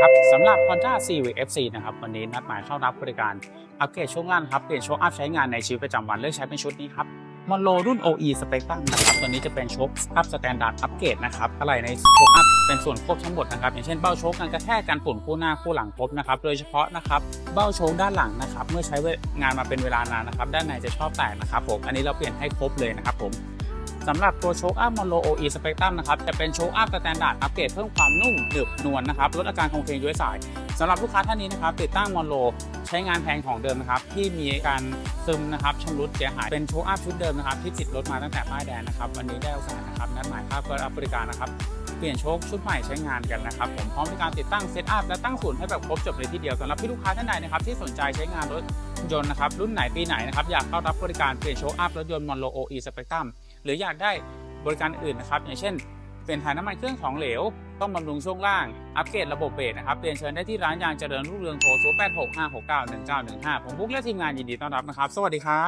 ครับสำหรับ Honda Civic FC นะครับวันนี้นัดหมายเข้ารับบริการอัปเกรดช่วงล่างครับเปลี่ยนโชคอัพใช้งานในชีวิตประจำวันเลือกใช้เป็นชุดนี้ครับมอนโลรุ่น OE Spectrum นะครับตัวนี้จะเป็นโชคอัพสแตนดาร์ดอัปเกรดนะครับอะไรในโชคอัพเป็นส่วนควบทั้งหมดนะครับอย่างเช่นเบ้าโชคกันกระแทกกันฝุ่นคู่หน้าคู่หลังครบนะครับโดยเฉพาะนะครับเบ้าโชคด้านหลังนะครับเมื่อใช้งานมาเป็นเวลานานนะครับด้านในจะชอบแตกนะครับผมอันนี้เราเปลี่ยนให้ครบเลยนะครับผม สำหรับตัวโชคอัพมอนโล OE Spectrum นะครับจะเป็นโชคอัพสแตนดาร์ดอัปเกรดเพิ่มความนุ่มหนึบนวลนะครับลดอาการคงเพลงย้วยสายสำหรับลูกค้าท่านนี้นะครับติดตั้งมอนโลใช้งานแพงของเดิมนะครับที่มีการซึมนะครับชำรุดเสียหายเป็นโชคอัพชุดเดิมนะครับที่ติดรถมาตั้งแต่ป้ายแดงนะครับวันนี้ได้โอกาสนะครับนัดหมายภาพเพื่อรับบริการนะครับเปลี่ยนโชคชุดใหม่ใช้งานกันนะครับผมพร้อมในการติดตั้งเซตอัพและตั้งศูนย์ให้แบบครบจบเลยทีเดียวสำหรับพี่ลูกค้าท่านใดนะครับที่สนใจใช้งานรถยนต์นะครับรุ่นไหนปีไหนนะครับอยากเข้ารับบริการเปลี่ยนโชคอัพรถยนต์มอนโล OE Spectrum หรืออยากได้บริการอื่นนะครับ อย่างเช่น เป็นถ่ายน้ำมันเครื่องของเหลว ต้องบำรุงช่วงล่าง อัปเกรดระบบเบรกนะครับเรียนเชิญได้ที่ร้านยางเจริญรุ่งเรืองโทร 0 8 6 5 6 9 1 9 1 5 ผมบุ๊กและทีมงานยินดีต้อนรับนะครับ สวัสดีครับ